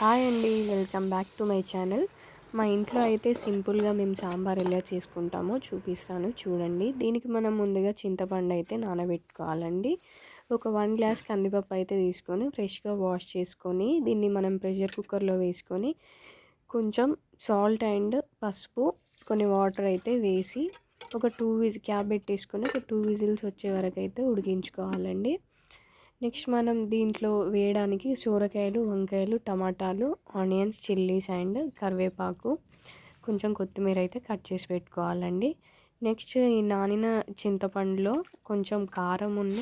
Hi అండి welcome back to my channel. మా ఇంట్లో అయితే సింపుల్గా మేము సాంబార్ ఎలా చేసుకుంటామో చూపిస్తాను చూడండి. దీనికి మనం ముందుగా చింతపండు అయితే నానబెట్టుకోవాలండి. ఒక వన్ గ్లాస్ కందిపప్పు అయితే తీసుకొని ఫ్రెష్గా వాష్ చేసుకొని దీన్ని మనం ప్రెషర్ కుక్కర్లో వేసుకొని కొంచెం సాల్ట్ అండ్ పసుపు కొన్ని వాటర్ అయితే వేసి ఒక టూ విజ్ క్యాబ్ పెట్టేసుకొని ఒక టూ విజిల్స్ వచ్చే వరకు అయితే ఉడికించుకోవాలండి. నెక్స్ట్ మనం దీంట్లో వేయడానికి సూరకాయలు వంకాయలు టమాటాలు ఆనియన్స్ చిల్లీస్ అండ్ కరివేపాకు కొంచెం కొత్తిమీర అయితే కట్ చేసి పెట్టుకోవాలండి. నెక్స్ట్ ఈ నానిన చింతపండులో కొంచెం కారం ఉన్న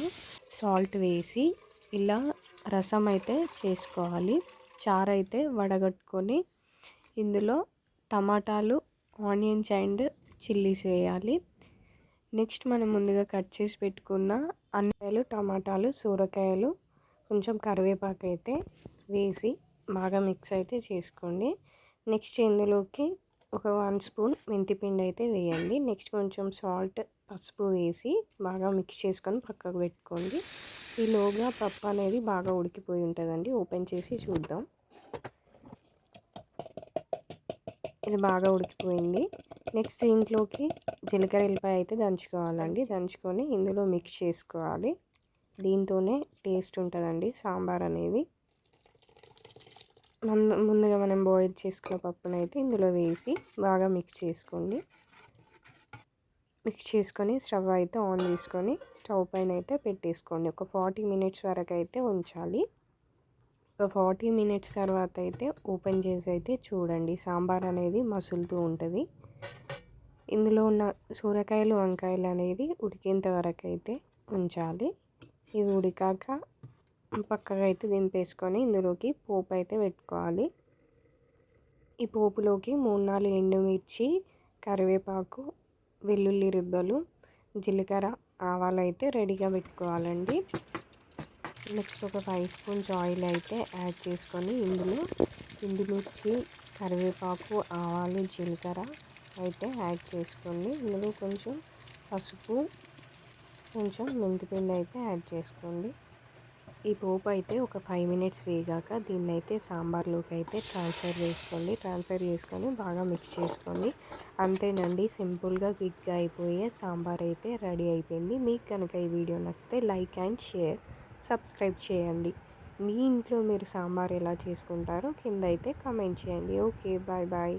సాల్ట్ వేసి ఇలా రసం అయితే చేసుకోవాలి. చారు అయితే వడగట్టుకొని ఇందులో టమాటాలు ఆనియన్స్ అండ్ చిల్లీస్ వేయాలి. నెక్స్ట్ మనం ముందుగా కట్ చేసి పెట్టుకున్న అన్ని అన్నకాయలు టమాటాలు సూరకాయలు కొంచెం కరివేపాకు అయితే వేసి బాగా మిక్స్ అయితే చేసుకోండి. నెక్స్ట్ ఇందులోకి ఒక వన్ స్పూన్ మెంతిపిండి అయితే వేయండి. నెక్స్ట్ కొంచెం సాల్ట్ పసుపు వేసి బాగా మిక్స్ చేసుకొని పక్కకు పెట్టుకోండి. ఈలోగా పప్పు అనేది బాగా ఉడికిపోయి ఉంటుందండి. ఓపెన్ చేసి చూద్దాం. ఇది బాగా ఉడికిపోయింది. నెక్స్ట్ దీంట్లోకి జీలకర్ర ఎల్లిపాయ అయితే దంచుకోవాలండి. దంచుకొని ఇందులో మిక్స్ చేసుకోవాలి. దీంతోనే టేస్ట్ ఉంటుందండి సాంబార్ అనేది. ముందుగా మనం బాయిల్ చేసుకున్న పప్పునైతే ఇందులో వేసి బాగా మిక్స్ చేసుకోండి. మిక్స్ చేసుకొని స్టవ్ అయితే ఆన్ చేసుకొని స్టవ్ పైన అయితే పెట్టేసుకోండి. ఒక ఫార్టీ మినిట్స్ వరకు అయితే ఉంచాలి. ఒక ఫార్టీ మినిట్స్ తర్వాత అయితే ఓపెన్ చేసి అయితే చూడండి. సాంబార్ అనేది మసులుతూ ఉంటుంది. ఇందులో ఉన్న సూరకాయలు వంకాయలు అనేది ఉడికేంత వరకు అయితే ఉంచాలి. ఇవి ఉడికాక పక్కగా అయితే దింపేసుకొని ఇందులోకి పోపు అయితే పెట్టుకోవాలి. ఈ పోపులోకి మూడు నాలుగు ఎండుమిర్చి కరివేపాకు వెల్లుల్లి రిబ్బలు జీలకర్ర ఆవాలు అయితే రెడీగా పెట్టుకోవాలండి. నెక్స్ట్ ఒక ఫైవ్ స్పూన్స్ ఆయిల్ అయితే యాడ్ చేసుకొని ఇందులో ఇందులోకి కరివేపాకు ఆవాలు జీలకర్ర అయితే యాడ్ చేసుకోండి. ఇందులో కొంచెం పసుపు కొంచెం మెంతిపిండి అయితే యాడ్ చేసుకోండి. ఈ పోపు అయితే ఒక ఫైవ్ మినిట్స్ వేగాక దీన్ని అయితే సాంబార్లోకి అయితే ట్రాన్స్ఫర్ చేసుకోండి. ట్రాన్స్ఫర్ చేసుకొని బాగా మిక్స్ చేసుకోండి. అంతేనండి సింపుల్గా క్విక్గా అయిపోయే సాంబార్ అయితే రెడీ అయిపోయింది. మీకు కనుక ఈ వీడియో నచ్చితే లైక్ అండ్ షేర్ సబ్స్క్రైబ్ చేయండి. మీ ఇంట్లో మీరు సాంబార్ ఎలా చేసుకుంటారో కింద అయితే కామెంట్ చేయండి. Okay bye bye.